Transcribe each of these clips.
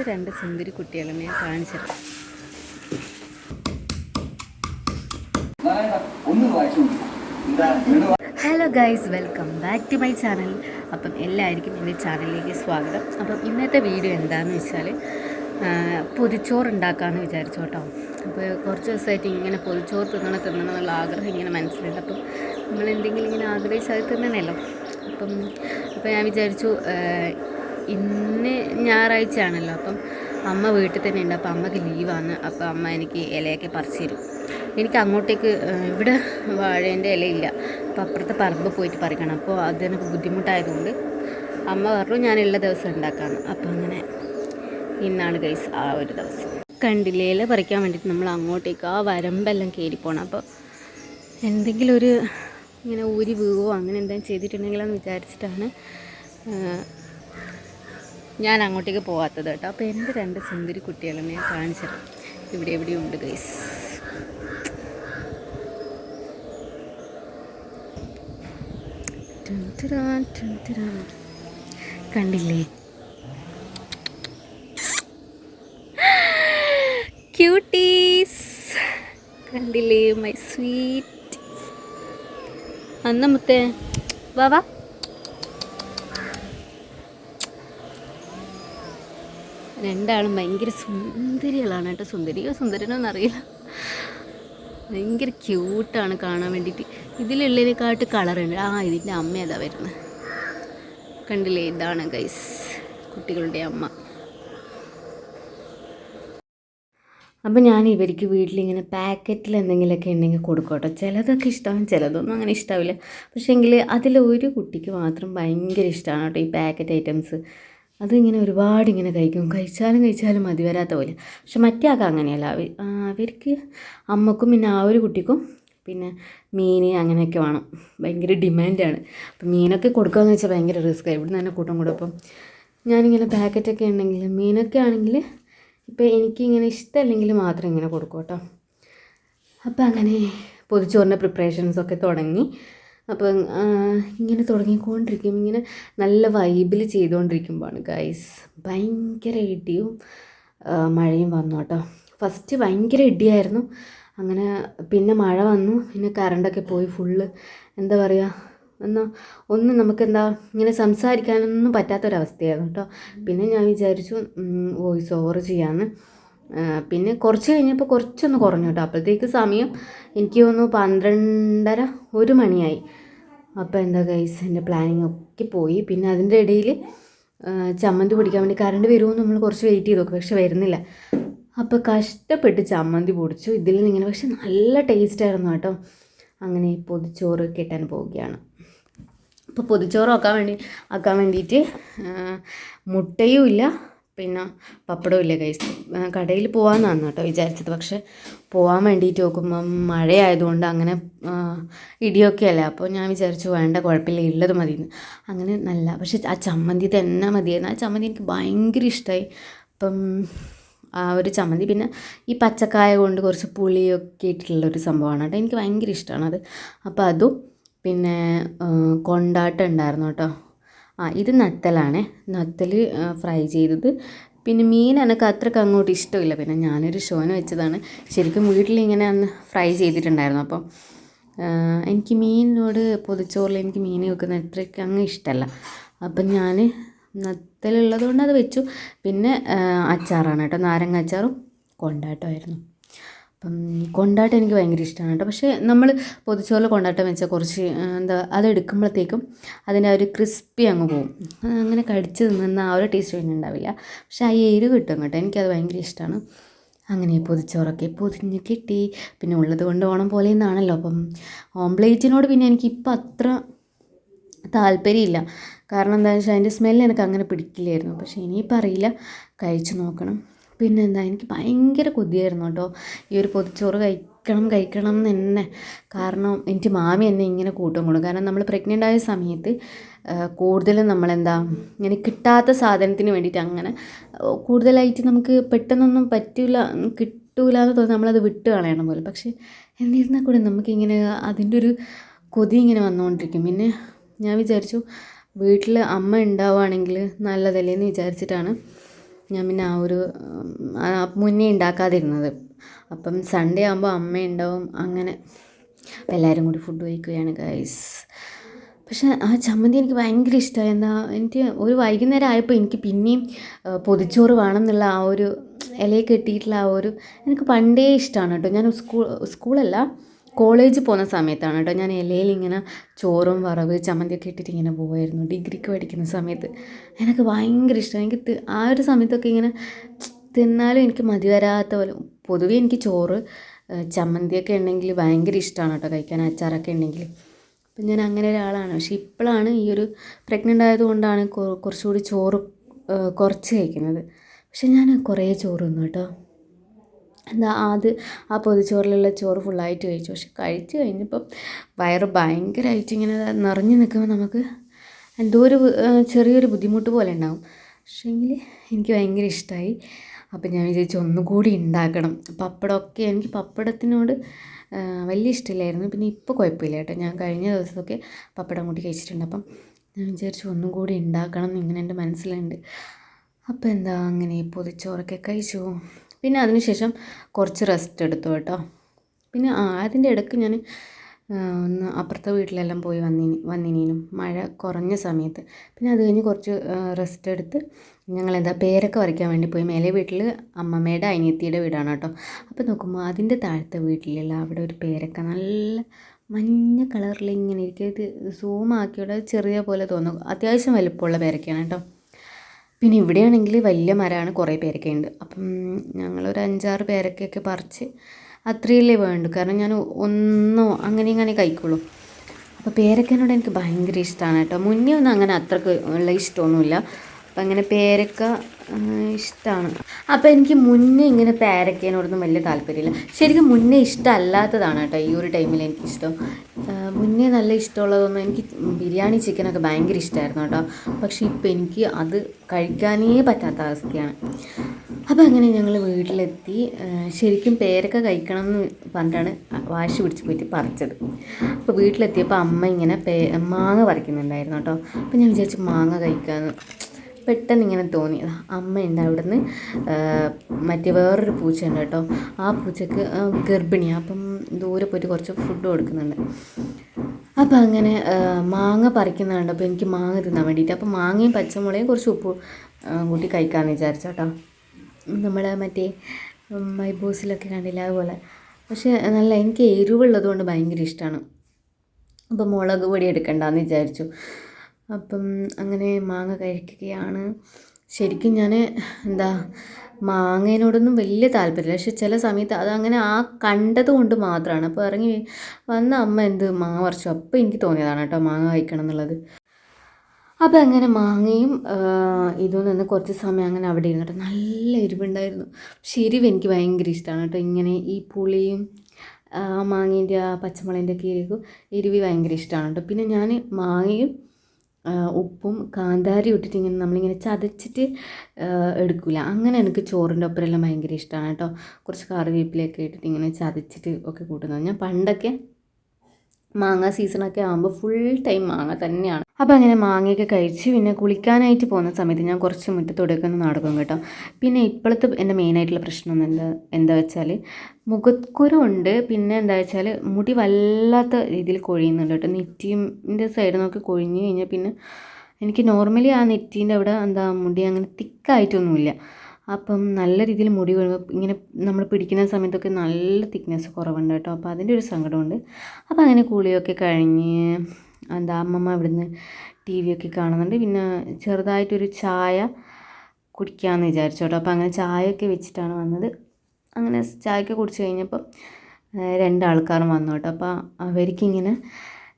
എന്റെ രണ്ട് സുന്ദരി കുട്ടികളും ഞാൻ കാണിച്ചിരുന്നു hello guys welcome back to my channel അപ്പം എല്ലാവർക്കും എന്റെ ചാനലിലേക്ക് സ്വാഗതം. അപ്പം ഇന്നത്തെ വീഡിയോ എന്താണെന്ന് വെച്ചാൽ പൊതിച്ചോറ് ഉണ്ടാക്കാമെന്ന് വിചാരിച്ചു കേട്ടോ. അപ്പോൾ കുറച്ച് ദിവസമായിട്ട് ഇങ്ങനെ പൊതിച്ചോറ് തിന്നണം തിന്നണം എന്നുള്ള ആഗ്രഹം ഇങ്ങനെ മനസ്സിലുണ്ട്. അപ്പം നമ്മൾ എന്തെങ്കിലും ഇങ്ങനെ ആഗ്രഹിച്ചാൽ തിന്നണല്ലോ അപ്പം അപ്പോൾ ഞാൻ വിചാരിച്ചു ഇന്ന് ഞായറാഴ്ച ആണല്ലോ അപ്പം അമ്മ വീട്ടിൽ തന്നെ ഉണ്ട്. അപ്പം അമ്മയ്ക്ക് ലീവാണ് അപ്പം അമ്മ എനിക്ക് ഇലയൊക്കെ പറിച്ചു തരും. എനിക്ക് അങ്ങോട്ടേക്ക് ഇവിടെ വാഴേന്റെ ഇലയില്ല. അപ്പോൾ അപ്പുറത്തെ പറമ്പ് പോയിട്ട് പറിക്കണം. അപ്പോൾ അതെനിക്ക് ബുദ്ധിമുട്ടായതുകൊണ്ട് അമ്മ പറഞ്ഞു ഞാനുള്ള ദിവസം ഉണ്ടാക്കാണ് അപ്പോൾ അങ്ങനെ ഇന്നാണ് ഗൈസ് ആ ഒരു ദിവസം. കണ്ടില്ലേ ഇല പറിക്കാൻ വേണ്ടിയിട്ട് നമ്മൾ അങ്ങോട്ടേക്ക് ആ വരമ്പെല്ലാം കയറി പോകണം അപ്പോൾ എന്തെങ്കിലും ഒരു ഇങ്ങനെ ഊരി വീവോ അങ്ങനെ എന്തെങ്കിലും ചെയ്തിട്ടുണ്ടെങ്കിലെന്ന് വിചാരിച്ചിട്ടാണ് ഞാൻ അങ്ങോട്ടേക്ക് പോകാത്തത് കേട്ടോ. അപ്പോൾ എന്റെ രണ്ട് സുന്ദരി കുട്ടികളെ ഞാൻ കാണിച്ചത് ഇവിടെ എവിടെയുണ്ട് ഗൈസ് കണ്ടില്ലേ? ക്യൂട്ടീസ് കണ്ടില്ലേ മൈ സ്വീറ്റ് അന്ന മുത്തേ വാ. രണ്ടാളും ഭയങ്കര സുന്ദരികളാണ് കേട്ടോ. സുന്ദരിയോ സുന്ദരനോ എന്നറിയില്ല. ഭയങ്കര ക്യൂട്ടാണ് കാണാൻ വേണ്ടിയിട്ട്. ഇതിലുള്ളതിനെക്കാട്ട് കളറുണ്ട് ആ ഇതിന്റെ അമ്മ അതാ വരുന്നത് കണ്ടില്ലേ? ഇതാണ് ഗൈസ് കുട്ടികളുടെ അമ്മ. അപ്പം ഞാൻ ഇവർക്ക് വീട്ടിലിങ്ങനെ പാക്കറ്റിൽ എന്തെങ്കിലുമൊക്കെ ഉണ്ടെങ്കിൽ കൊടുക്കും കേട്ടോ. ചിലതൊക്കെ ഇഷ്ടമാവും ചിലതൊന്നും അങ്ങനെ ഇഷ്ടാവില്ല. പക്ഷേങ്കിൽ അതിൽ ഒരു കുട്ടിക്ക് മാത്രം ഭയങ്കര ഇഷ്ടമാണ് കേട്ടോ ഈ പാക്കറ്റ് ഐറ്റംസ് അതിങ്ങനെ ഒരുപാട് ഇങ്ങനെ കഴിക്കും. കഴിച്ചാലും കഴിച്ചാലും മതി വരാത്ത പോലെ. പക്ഷെ മറ്റേ ആൾക്ക് അങ്ങനെയല്ല. അവ- അവർക്ക് അമ്മക്കും പിന്നെ ആ ഒരു കുട്ടിക്കും പിന്നെ മീൻ അങ്ങനെയൊക്കെ വേണം. ഭയങ്കര ഡിമാൻഡാണ്. അപ്പം മീനൊക്കെ കൊടുക്കുകയെന്ന് വെച്ചാൽ ഭയങ്കര റിസ്ക്കാണ് ഇവിടുന്ന് തന്നെ കൂട്ടം കൂടും. അപ്പം ഞാനിങ്ങനെ പാക്കറ്റൊക്കെ ഉണ്ടെങ്കിൽ മീനൊക്കെ ആണെങ്കിൽ ഇപ്പം എനിക്കിങ്ങനെ ഇഷ്ടമല്ലെങ്കിൽ മാത്രം ഇങ്ങനെ കൊടുക്കും കേട്ടോ. അപ്പം അങ്ങനെ പൊതിച്ചോറിന്റെ പ്രിപ്പറേഷൻസൊക്കെ തുടങ്ങി. അപ്പം ഇങ്ങനെ തുടങ്ങിക്കൊണ്ടിരിക്കും. ഇങ്ങനെ നല്ല വൈബിൽ ചെയ്തുകൊണ്ടിരിക്കുമ്പോഴാണ് ഗൈസ് ഭയങ്കര ഇടിയും മഴയും വന്നു കേട്ടോ. ഫസ്റ്റ് ഭയങ്കര ഇടിയായിരുന്നു. അങ്ങനെ പിന്നെ മഴ വന്നു. പിന്നെ കറണ്ടൊക്കെ പോയി ഫുള്ള് എന്താ പറയുക എന്നാൽ ഒന്നും നമുക്കെന്താ ഇങ്ങനെ സംസാരിക്കാനൊന്നും പറ്റാത്തൊരവസ്ഥയായിരുന്നു കേട്ടോ. പിന്നെ ഞാൻ വിചാരിച്ചു വോയിസ് ഓവർ ചെയ്യാമെന്ന് പിന്നെ കുറച്ച് കഴിഞ്ഞപ്പോൾ കുറച്ചൊന്ന് കുറഞ്ഞു കേട്ടോ. അപ്പോഴത്തേക്ക് സമയം എനിക്ക് തോന്നുന്നു പന്ത്രണ്ടര ഒരു മണിയായി. അപ്പോൾ എന്താ ഗൈസ് എന്റെ പ്ലാനിങ് ഒക്കെ പോയി. പിന്നെ അതിന്റെ ഇടയിൽ ചമ്മന്തി പൊടിക്കാൻ വേണ്ടി കറണ്ട് വരുമോ നമ്മൾ കുറച്ച് വെയിറ്റ് ചെയ്തു പക്ഷെ വരുന്നില്ല. അപ്പോൾ കഷ്ടപ്പെട്ട് ചമ്മന്തി പൊടിച്ചു. ഇതിൽ നിന്നിങ്ങനെ പക്ഷെ നല്ല ടേസ്റ്റ് ആയിരുന്നു കേട്ടോ. അങ്ങനെ പൊതിച്ചോറ് കിട്ടാൻ പോവുകയാണ്. അപ്പോൾ പൊതിച്ചോറ് ആക്കാൻ വേണ്ടി ആക്കാൻ വേണ്ടിയിട്ട് മുട്ടയും ഇല്ല പിന്നെ പപ്പടവും ഇല്ല കൈസ് കടയിൽ പോകാമെന്നാണ് കേട്ടോ വിചാരിച്ചത്. പക്ഷെ പോകാൻ വേണ്ടിയിട്ട് നോക്കുമ്പം മഴയായതുകൊണ്ട് അങ്ങനെ ഇടിയൊക്കെ അല്ലേ അപ്പോൾ ഞാൻ വിചാരിച്ചു വേണ്ട കുഴപ്പമില്ല ഉള്ളത് മതിയെന്ന് അങ്ങനെ നല്ല പക്ഷെ ആ ചമ്മന്തി തന്നെ മതിയായിരുന്നു. ആ ചമ്മന്തി എനിക്ക് ഭയങ്കര ഇഷ്ടമായി അപ്പം ആ ഒരു ചമ്മന്തി പിന്നെ ഈ പച്ചക്കായ കൊണ്ട് കുറച്ച് പുളിയൊക്കെ ഇട്ടിട്ടുള്ള ഒരു സംഭവമാണ് കേട്ടോ. എനിക്ക് ഭയങ്കര ഇഷ്ടമാണ് അത്. അപ്പോൾ അതും പിന്നെ കൊണ്ടാട്ടം ഉണ്ടായിരുന്നു കേട്ടോ. ആ ഇത് നത്തലാണ് നത്തൽ ഫ്രൈ ചെയ്തത്. പിന്നെ മീൻ എനിക്ക് അത്രയ്ക്ക് അങ്ങോട്ട് ഇഷ്ടമില്ല. പിന്നെ ഞാനൊരു ഷോന് വെച്ചതാണ്. ശരിക്കും വീട്ടിലിങ്ങനെ അന്ന് ഫ്രൈ ചെയ്തിട്ടുണ്ടായിരുന്നു. അപ്പം എനിക്ക് മീനിനോട് പൊതിച്ചോറിൽ എനിക്ക് മീൻ വെക്കുന്ന അത്രയ്ക്ക് അങ്ങ് ഇഷ്ടമല്ല അപ്പം ഞാൻ നത്തലുള്ളത് കൊണ്ട് അത് വെച്ചു. പിന്നെ അച്ചാറാണ് കേട്ടോ. നാരങ്ങ അച്ചാറും കൊണ്ടാട്ടമായിരുന്നു. അപ്പം കൊണ്ടാട്ടം എനിക്ക് ഭയങ്കര ഇഷ്ടമാണ് കേട്ടോ. പക്ഷേ നമ്മൾ പൊതിച്ചോറിൽ കൊണ്ടാട്ടം വെച്ചാൽ കുറച്ച് എന്താ അതെടുക്കുമ്പോഴത്തേക്കും അതിന്റെ ആ ഒരു ക്രിസ്പി അങ്ങ് പോകും അങ്ങനെ കടിച്ച് തിന്നുന്ന ആ ഒരു ടേസ്റ്റ് പിന്നെ ഉണ്ടാവില്ല. പക്ഷേ ആ എരിവ് കിട്ടും കേട്ടോ. എനിക്കത് ഭയങ്കര ഇഷ്ടമാണ് അങ്ങനെ പൊതിച്ചോറൊക്കെ പൊതിഞ്ഞ് കിട്ടി. പിന്നെ ഉള്ളത് കൊണ്ട് ഓണം പോലെ എന്നാണല്ലോ അപ്പം ഓംപ്ലേറ്റിനോട് പിന്നെ എനിക്കിപ്പോൾ അത്ര താല്പര്യമില്ല. കാരണം എന്താണെന്ന് വെച്ചാൽ അതിന്റെ സ്മെല്ല് എനിക്ക് അങ്ങനെ പിടിക്കില്ലായിരുന്നു. പക്ഷേ ഇനിയിപ്പോൾ അറിയില്ല. കഴിച്ചു നോക്കണം. പിന്നെ എന്താ എനിക്ക് ഭയങ്കര കൊതിയായിരുന്നു കേട്ടോ. ഈ ഒരു പൊതിച്ചോറ് കഴിക്കണം കഴിക്കണം എന്ന് തന്നെ. കാരണം എനിക്ക് മാമി എന്നെ ഇങ്ങനെ കൂട്ടം കൂടും. കാരണം നമ്മൾ പ്രഗ്നന്റ് ആയ സമയത്ത് കൂടുതലും നമ്മളെന്താ ഇങ്ങനെ കിട്ടാത്ത സാധനത്തിന് വേണ്ടിയിട്ട് അങ്ങനെ കൂടുതലായിട്ട് നമുക്ക് പെട്ടെന്നൊന്നും പറ്റില്ല കിട്ടൂല എന്ന് തോന്നി നമ്മളത് വിട്ട് കളയണം പോലെ. പക്ഷേ എന്നിരുന്നാൽ കൂടെ നമുക്കിങ്ങനെ അതിന്റെ ഒരു കൊതി ഇങ്ങനെ വന്നുകൊണ്ടിരിക്കും. പിന്നെ ഞാൻ വിചാരിച്ചു വീട്ടിൽ അമ്മ ഉണ്ടാവുകയാണെങ്കിൽ നല്ലതല്ലേ എന്ന് വിചാരിച്ചിട്ടാണ് ഞാൻ പിന്നെ ആ ഒരു മുന്നേ ഉണ്ടാക്കാതിരുന്നത് അപ്പം സൺഡേ ആകുമ്പോൾ അമ്മ ഉണ്ടാവും അങ്ങനെ. എല്ലാവരും കൂടി ഫുഡ് കഴിക്കുകയാണ് ഗൈസ് പക്ഷെ ആ ചമ്മന്തി എനിക്ക് ഭയങ്കര ഇഷ്ടമായി എന്താ എനിക്ക് ഒരു വൈകുന്നേരം ആയപ്പോൾ എനിക്ക് പിന്നെയും പൊതിച്ചോറ് വേണം എന്നുള്ള ആ ഒരു ഇലയിൽ കെട്ടിയിട്ടുള്ള ആ ഒരു എനിക്ക് പണ്ടേ ഇഷ്ടമാണ് കേട്ടോ. ഞാൻ സ്കൂൾ സ്കൂളല്ല കോളേജിൽ പോകുന്ന സമയത്താണ് കേട്ടോ ഞാൻ ഇലയിൽ ഇങ്ങനെ ചോറും വറവ് ചമ്മന്തിയൊക്കെ ഇട്ടിട്ട് ഇങ്ങനെ പോകുമായിരുന്നു ഡിഗ്രിക്ക് പഠിക്കുന്ന സമയത്ത്. എനിക്ക് ഭയങ്കര ഇഷ്ടമാണ് എനിക്ക് ആ ഒരു സമയത്തൊക്കെ ഇങ്ങനെ തിന്നാലും എനിക്ക് മതി വരാത്ത പോലെ. പൊതുവേ എനിക്ക് ചോറ് ചമ്മന്തിയൊക്കെ ഉണ്ടെങ്കിൽ ഭയങ്കര ഇഷ്ടമാണ് കേട്ടോ കഴിക്കാൻ അച്ചാറൊക്കെ ഉണ്ടെങ്കിൽ. അപ്പം ഞാൻ അങ്ങനെ ഒരാളാണ്. പക്ഷേ ഇപ്പോഴാണ് ഈ ഒരു പ്രഗ്നന്റ് ആയതുകൊണ്ടാണ് കുറച്ചുകൂടി ചോറ് കുറച്ച് കഴിക്കുന്നത്. പക്ഷെ ഞാൻ കുറേ ചോറ് തിന്നു കേട്ടോ. എന്താ അത് ആ പൊതിച്ചോറിലുള്ള ചോറ് ഫുള്ളായിട്ട് കഴിച്ചു. പക്ഷെ കഴിച്ച് കഴിഞ്ഞപ്പം വയറ് ഭയങ്കരമായിട്ട് ഇങ്ങനെ നിറഞ്ഞു നിൽക്കുമ്പോൾ നമുക്ക് എന്തോ ഒരു ചെറിയൊരു ബുദ്ധിമുട്ട് പോലെ ഉണ്ടാകും പക്ഷേങ്കിൽ എനിക്ക് ഭയങ്കര ഇഷ്ടമായി അപ്പം ഞാൻ വിചാരിച്ചു ഒന്നുകൂടി ഉണ്ടാക്കണം. പപ്പടമൊക്കെ എനിക്ക് പപ്പടത്തിനോട് വലിയ ഇഷ്ടമില്ലായിരുന്നു. പിന്നെ ഇപ്പോൾ കുഴപ്പമില്ല കേട്ടോ. ഞാൻ കഴിഞ്ഞ ദിവസമൊക്കെ പപ്പടം കൂട്ടി കഴിച്ചിട്ടുണ്ട്. അപ്പം ഞാൻ വിചാരിച്ചു ഒന്നും കൂടി ഉണ്ടാക്കണം എന്ന് ഇങ്ങനെ എന്റെ മനസ്സിലുണ്ട്. അപ്പോൾ എന്താ അങ്ങനെ പൊതിച്ചോറൊക്കെ കഴിച്ചു. പിന്നെ അതിനുശേഷം കുറച്ച് റെസ്റ്റ് എടുത്തു കേട്ടോ. പിന്നെ അതിന്റെ ഇടയ്ക്ക് ഞാൻ ഒന്ന് അപ്പുറത്തെ വീട്ടിലെല്ലാം പോയി വന്നിനി വന്നിനീനും. മഴ കുറഞ്ഞ സമയത്ത്. പിന്നെ അത് കഴിഞ്ഞ് കുറച്ച് റെസ്റ്റ് എടുത്ത് ഞങ്ങൾ എന്താ പേരൊക്കെ വരയ്ക്കാൻ വേണ്ടി പോയി. മേലെ വീട്ടിൽ അമ്മമ്മയുടെ അനിയത്തിയുടെ വീടാണ് കേട്ടോ. അപ്പോൾ നോക്കുമ്പോൾ അതിന്റെ താഴത്തെ വീട്ടിലുള്ള അവിടെ ഒരു പേരൊക്കെ നല്ല മഞ്ഞ കളറിൽ ഇങ്ങനെ ഇരിക്കും. ഇത് സൂം ആക്കിയുടെ ചെറിയ പോലെ തോന്നും. അത്യാവശ്യം വലുപ്പമുള്ള പേരക്കയാണ് കേട്ടോ. പിന്നെ ഇവിടെയാണെങ്കിൽ വലിയ മരമാണ് കുറേ പേരൊക്കെ ഉണ്ട്. അപ്പം ഞങ്ങളൊരു അഞ്ചാറ് പേരക്കയൊക്കെ പറിച്ച് അത്രയല്ലേ വേണ്ടു. കാരണം ഞാൻ ഒന്നോ അങ്ങനെ ഇങ്ങനെ കഴിക്കുള്ളൂ. അപ്പോൾ പേരക്കനോട് എനിക്ക് ഭയങ്കര ഇഷ്ടമാണ് കേട്ടോ. മുന്നേ ഒന്നും അങ്ങനെ അത്രയ്ക്ക് ഉള്ള ഇഷ്ടമൊന്നുമില്ല. അപ്പം അങ്ങനെ പേരക്ക ഇഷ്ടമാണ് അപ്പോൾ എനിക്ക് മുന്നേ ഇങ്ങനെ പേരക്കേനോടൊന്നും വലിയ താല്പര്യമില്ല. ശരിക്കും മുന്നേ ഇഷ്ടമല്ലാത്തതാണ് കേട്ടോ ഈ ഒരു ടൈമിൽ എനിക്കിഷ്ടം. മുന്നേ നല്ല ഇഷ്ടമുള്ളതൊന്നും എനിക്ക് ബിരിയാണി ചിക്കനൊക്കെ ഭയങ്കര ഇഷ്ടമായിരുന്നു കേട്ടോ. പക്ഷേ ഇപ്പം എനിക്ക് അത് കഴിക്കാനേ പറ്റാത്ത അവസ്ഥയാണ്. അപ്പോൾ അങ്ങനെ ഞങ്ങൾ വീട്ടിലെത്തി. ശരിക്കും പേരക്ക കഴിക്കണം എന്ന് പറഞ്ഞിട്ടാണ് വാശി പിടിച്ച് പോയിട്ട് പറിച്ചത്. അപ്പോൾ വീട്ടിലെത്തിയപ്പോൾ അമ്മ ഇങ്ങനെ പേ മാങ്ങ പറിക്കുന്നുണ്ടായിരുന്നു കേട്ടോ. അപ്പോൾ ഞാൻ വിചാരിച്ചു മാങ്ങ കഴിക്കാമെന്ന് പെട്ടെന്ന് ഇങ്ങനെ തോന്നിയത്. അമ്മ അമ്മയുണ്ട് അവിടെ നിന്ന് മറ്റേ വേറൊരു പൂച്ചയുണ്ട് കേട്ടോ. ആ പൂച്ചക്ക് ഗർഭിണി. ഗർഭിണിയാണ് അപ്പം ദൂരെ പോയിട്ട് കുറച്ച് ഫുഡ് കൊടുക്കുന്നുണ്ട്. അപ്പം അങ്ങനെ മാങ്ങ പറിക്കുന്ന കണ്ടപ്പോൾ എനിക്ക് മാങ്ങ തിന്നാൻ വേണ്ടിയിട്ട് അപ്പം മാങ്ങയും പച്ചമുളകും കുറച്ച് ഉപ്പ് കൂട്ടി കഴിക്കാമെന്ന് വിചാരിച്ചു കേട്ടോ. നമ്മൾ മറ്റേ മൈബോസിലൊക്കെ കണ്ടില്ല അതുപോലെ. പക്ഷേ നല്ല എനിക്ക് എരിവുള്ളത് കൊണ്ട് ഭയങ്കര ഇഷ്ടമാണ് അപ്പം മുളക് പൊടി എടുക്കണ്ടെന്ന് വിചാരിച്ചു. അപ്പം അങ്ങനെ മാങ്ങ കഴിക്കുകയാണ്. ശരിക്കും ഞാൻ എന്താ മാങ്ങേനോടൊന്നും വലിയ താല്പര്യമില്ല. പക്ഷെ ചില സമയത്ത് അതങ്ങനെ ആ കണ്ടത് കൊണ്ട് മാത്രമാണ് അപ്പോൾ ഇറങ്ങി വന്ന അമ്മ എന്ത് മാങ്ങ പറിച്ചു. അപ്പോൾ എനിക്ക് തോന്നിയതാണ് കേട്ടോ മാങ്ങ കഴിക്കണം എന്നുള്ളത്. അപ്പോൾ അങ്ങനെ മാങ്ങയും ഇതും നിന്ന് കുറച്ച് സമയം അങ്ങനെ അവിടെ ഇരുന്നിട്ട് നല്ല എരിവുണ്ടായിരുന്നു. പക്ഷെ എരിവ് എനിക്ക് ഭയങ്കര ഇഷ്ടമാണ് കേട്ടോ. ഇങ്ങനെ ഈ പുളിയും ആ മാങ്ങേന്റെ ആ പച്ചമുളകിന്റെ ഒക്കെ എരിവ് എരിവ് ഭയങ്കര ഇഷ്ടമാണ് കേട്ടോ. പിന്നെ ഞാൻ മാങ്ങയും ഉപ്പും കാന്താരി ഇട്ടിട്ട് ഇങ്ങനെ നമ്മളിങ്ങനെ ചതച്ചിട്ട് എടുക്കില്ല അങ്ങനെ എനിക്ക് ചോറിന്റെ ഒപ്പരെല്ലാം ഭയങ്കര ഇഷ്ടമാണ് കേട്ടോ. കുറച്ച് കറിവേപ്പിലയൊക്കെ ഇട്ടിട്ട് ഇങ്ങനെ ചതച്ചിട്ട് ഒക്കെ കൂട്ടുന്നത്. ഞാൻ പണ്ടൊക്കെ മാങ്ങ സീസണൊക്കെ ആകുമ്പോൾ ഫുൾ ടൈം മാങ്ങ തന്നെയാണ്. അപ്പോൾ അങ്ങനെ മാങ്ങയൊക്കെ കഴിച്ച് പിന്നെ കുളിക്കാനായിട്ട് പോകുന്ന സമയത്ത് ഞാൻ കുറച്ച് മുറ്റത്തോടെയൊക്കെ ഒന്ന് നടക്കും കേട്ടോ. പിന്നെ ഇപ്പോഴത്തെ എന്റെ മെയിനായിട്ടുള്ള പ്രശ്നം എന്താ എന്താ വെച്ചാൽ മുഖക്കുരു ഉണ്ട്. പിന്നെ എന്താ വെച്ചാൽ മുടി വല്ലാത്ത രീതിയിൽ കൊഴിയുന്നുണ്ട് കേട്ടോ. നെറ്റീന്റെ സൈഡ് നോക്കി കൊഴിഞ്ഞ് കഴിഞ്ഞാൽ പിന്നെ എനിക്ക് നോർമലി ആ നെറ്റീന്റെ അവിടെ എന്താ മുടി അങ്ങനെ തിക്കായിട്ടൊന്നുമില്ല അപ്പം നല്ല രീതിയിൽ മുടി ഇങ്ങനെ നമ്മൾ പിടിക്കുന്ന സമയത്തൊക്കെ നല്ല തിക്നെസ് കുറവുണ്ട് കേട്ടോ. അപ്പോൾ അതിന്റെ ഒരു സങ്കടമുണ്ട്. അപ്പോൾ അങ്ങനെ കുളിയൊക്കെ കഴിഞ്ഞ് എന്താ അമ്മമ്മ ഇവിടുന്ന് ടി വി ഒക്കെ കാണുന്നുണ്ട്. പിന്നെ ചെറുതായിട്ടൊരു ചായ കുടിക്കാമെന്ന് വിചാരിച്ചു കേട്ടോ. അപ്പോൾ അങ്ങനെ ചായയൊക്കെ വെച്ചിട്ടാണ് വന്നത്. അങ്ങനെ ചായയൊക്കെ കുടിച്ച് കഴിഞ്ഞപ്പം രണ്ടാൾക്കാരും വന്നു കേട്ടോ. അപ്പോൾ അവർക്കിങ്ങനെ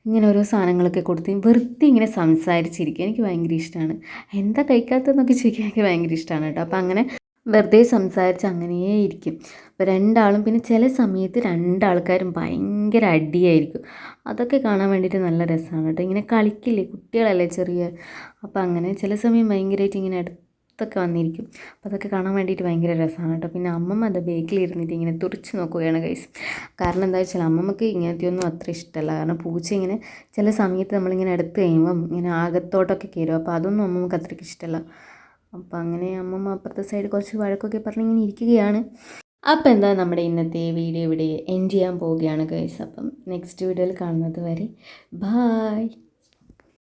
ഇങ്ങനെ ഓരോ സാധനങ്ങളൊക്കെ കൊടുത്ത് വെറുതെ ഇങ്ങനെ സംസാരിച്ചിരിക്കുക എനിക്ക് ഭയങ്കര ഇഷ്ടമാണ് എന്താ കഴിക്കാത്തതെന്നൊക്കെ ചോദിക്കാൻ എനിക്ക് ഭയങ്കര ഇഷ്ടമാണ് കേട്ടോ. അപ്പോൾ അങ്ങനെ വെറുതെ സംസാരിച്ച് അങ്ങനെയേ ഇരിക്കും അപ്പോൾ രണ്ടാളും പിന്നെ ചില സമയത്ത് രണ്ടാൾക്കാരും ഭയങ്കര അടിയായിരിക്കും. അതൊക്കെ കാണാൻ വേണ്ടിയിട്ട് നല്ല രസമാണ് കേട്ടോ. ഇങ്ങനെ കളിക്കില്ലേ കുട്ടികളല്ലേ ചെറിയ. അപ്പോൾ അങ്ങനെ ചില സമയം ഭയങ്കരമായിട്ട് ഇങ്ങനെ അടുത്തൊക്കെ വന്നിരിക്കും. അപ്പോൾ അതൊക്കെ കാണാൻ വേണ്ടിയിട്ട് ഭയങ്കര രസമാണ് കേട്ടോ. പിന്നെ അമ്മമ്മ അത് ബേക്കിലിരുന്നിട്ട് ഇങ്ങനെ തുറച്ച് നോക്കുകയാണ് കൈസ് കാരണം എന്താ വെച്ചാൽ അമ്മമ്മക്ക് ഇങ്ങനത്തെയൊന്നും അത്ര ഇഷ്ടമല്ല കാരണം പൂച്ച ഇങ്ങനെ ചില സമയത്ത് നമ്മളിങ്ങനെ എടുത്ത് കഴിയുമ്പം ഇങ്ങനെ ആകത്തോട്ടൊക്കെ കയറും. അപ്പോൾ അതൊന്നും അമ്മമ്മക്ക് അത്രയ്ക്ക് ഇഷ്ടമല്ല അപ്പം അങ്ങനെ അമ്മമ്മ അപ്പുറത്തെ സൈഡ് കുറച്ച് വഴക്കൊക്കെ പറഞ്ഞ് ഇങ്ങനെ ഇരിക്കുകയാണ്. അപ്പോൾ എന്താ നമ്മുടെ ഇന്നത്തെ വീഡിയോ ഇവിടെ എൻഡ് ചെയ്യാൻ പോവുകയാണ് ഗൈസ് അപ്പം നെക്സ്റ്റ് വീഡിയോയിൽ കാണുന്നത് വരെ ബായ്